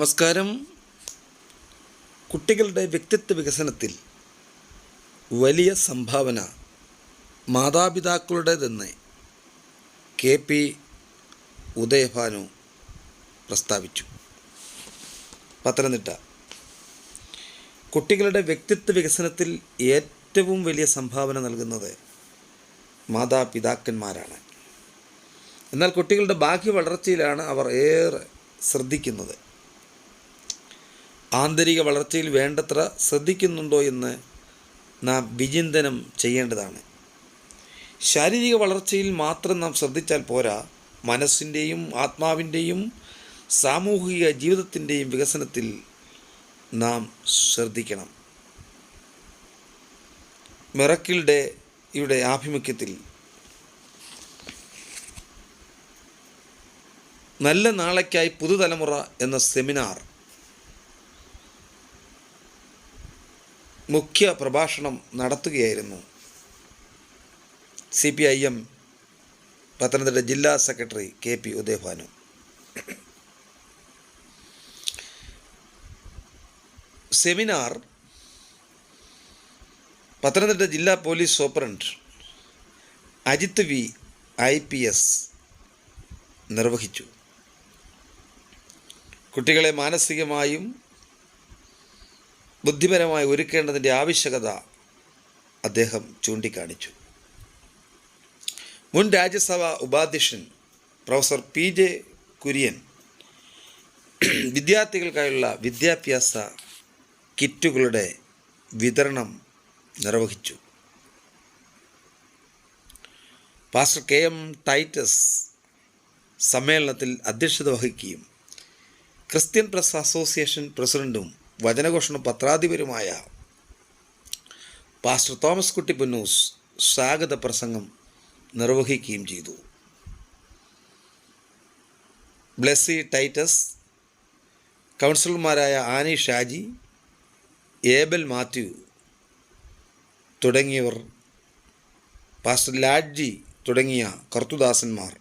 നമസ്കാരം. കുട്ടികളുടെ വ്യക്തിത്വ വികസനത്തിൽ വലിയ സംഭാവന മാതാപിതാക്കളുടേതെന്ന് കെ പി ഉദയഭാനു പ്രസ്താവിച്ചു. പത്തനംതിട്ട. കുട്ടികളുടെ വ്യക്തിത്വ വികസനത്തിൽ ഏറ്റവും വലിയ സംഭാവന നൽകുന്നത് മാതാപിതാക്കന്മാരാണ്. എന്നാൽ കുട്ടികളുടെ ബാഹ്യ വളർച്ചയിലാണ് അവർ ഏറെ ശ്രദ്ധിക്കുന്നത്. ആന്തരിക വളർച്ചയിൽ വേണ്ടത്ര ശ്രദ്ധിക്കുന്നുണ്ടോ എന്ന് നാം വിചിന്തനം ചെയ്യേണ്ടതാണ്. ശാരീരിക വളർച്ചയിൽ മാത്രം നാം ശ്രദ്ധിച്ചാൽ പോരാ മനസ്സിന്റെയും ആത്മാവിന്റെയും സാമൂഹിക ജീവിതത്തിന്റെയും വികസനത്തിൽ നാം ശ്രദ്ധിക്കണം. മിറക്കിൾ ഡേയുടെ ആഭിമുഖ്യത്തിൽ നല്ല നാളേക്കായി പുതുതലമുറ എന്ന സെമിനാർ മുഖ്യ പ്രഭാഷണം നടത്തുകയായിരുന്നു. C P I M Pathanamthitta ജില്ലാ secretary K P Udayabhanu. Seminar Pathanamthitta ജില്ലാ police superintendent Ajith V I P S നിർവഹിച്ചു. കുട്ടികളെ മാനസികമായും ബുദ്ധിപരമായി ഒരുക്കേണ്ടതിന്റെ ആവശ്യകത അദ്ദേഹം ചൂണ്ടിക്കാണിച്ചു. മുൻ രാജ്യസഭാ ഉപാധ്യക്ഷൻ പ്രൊഫസർ പി ജെ കുര്യൻ വിദ്യാർത്ഥികൾക്കായുള്ള വിദ്യാഭ്യാസ കിറ്റുകളുടെ വിതരണം നിർവഹിച്ചു. പാസ്റ്റർ കെ എം ടൈറ്റസ് സമ്മേളനത്തിൽ അധ്യക്ഷത വഹിക്കുകയും ക്രിസ്ത്യൻ പ്രസ് അസോസിയേഷൻ പ്രസിഡന്റും വചനഘോഷണ പത്രാധിപരുമായ പാസ്റ്റർ തോമസ് കുട്ടി പുന്നൂസ് സ്വാഗത പ്രസംഗം നിർവഹിക്കുകയും ചെയ്തു. ബ്ലെസ്സി ടൈറ്റസ് കൗൺസിലർമാരായ ആനി ഷാജി ഏബൽ മാത്യു തുടങ്ങിയവർ പാസ്റ്റർ ലാഡ്ജി തുടങ്ങിയ കർത്തുദാസന്മാർ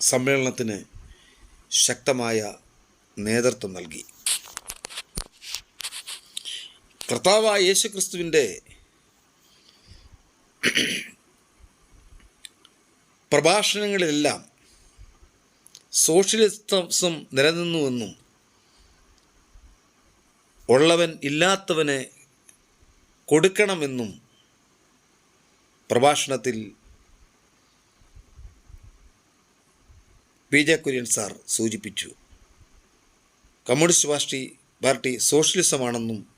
സമ്മേളനത്തിന് ശക്തമായ നേതൃത്വം നൽകി. കർത്താവായ യേശുക്രിസ്തുവിന്റെ പ്രഭാഷണങ്ങളിലെല്ലാം സോഷ്യലിസം നിലനിന്നുവെന്നും ഉള്ളവൻ ഇല്ലാത്തവനെ കൊടുക്കണമെന്നും പ്രഭാഷണത്തിൽ പി ജെ കുര്യൻ സാർ സൂചിപ്പിച്ചു. കമ്മ്യൂണിസ്റ്റ് പാർട്ടി പാർട്ടി സോഷ്യലിസമാണെന്നും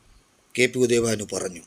കെ പി ഉദയഭാനു പറഞ്ഞു.